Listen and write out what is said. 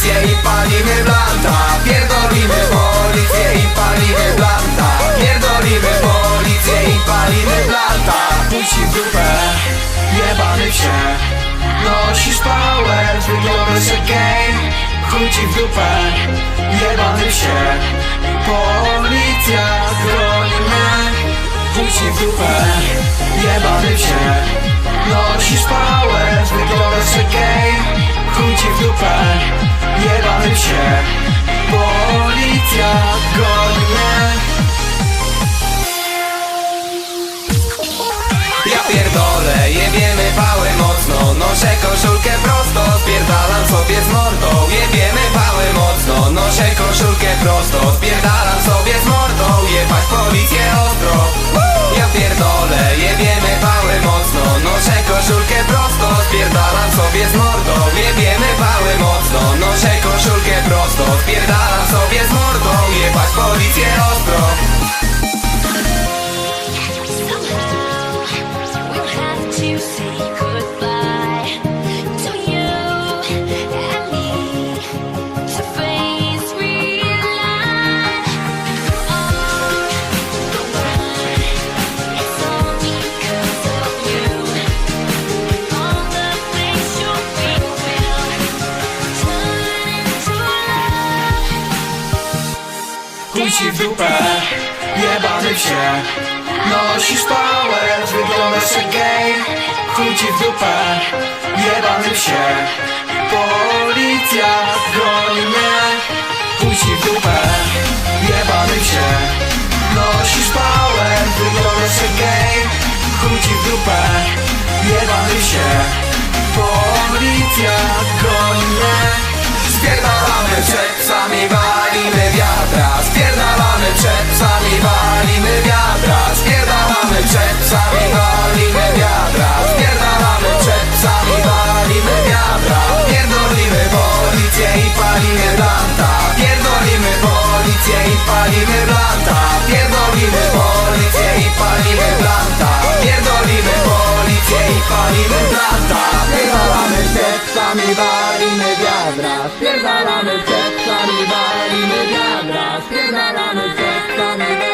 policję i palimy blanta Pierdolimy policję i palimy blanta Pierdolimy policję i palimy blanta ci w dupę, jebany się Nosisz pałę, wyglądasz jak gej. Chuj w dupę, jebany się Policja chroni mnie. Chuj w dupę, jebany się Nosisz pałę, wyglądasz jak gej. Chuj w dupę, jebany się. Policja goni mnie Ja pierdolę, jebiemy pały mocno. Noszę koszulkę prosto, spierdalam sobie z mordą. Jebiemy pały Chuj ci w dupę, jebany się. Nosisz pałę, wyglądasz jak gej. Chuj ci w dupę, jebany się. Policja goni mnie. Chuj ci w dupę, jebany się. Nosisz pałę, wyglądasz jak gej. Chuj ci w dupę, jebany się. Policja goni mnie. Spierdalamy przed psami, przed psami, walimy wiadra Spierdalamy przed psami, walimy wiadra Spierdalamy przed psami,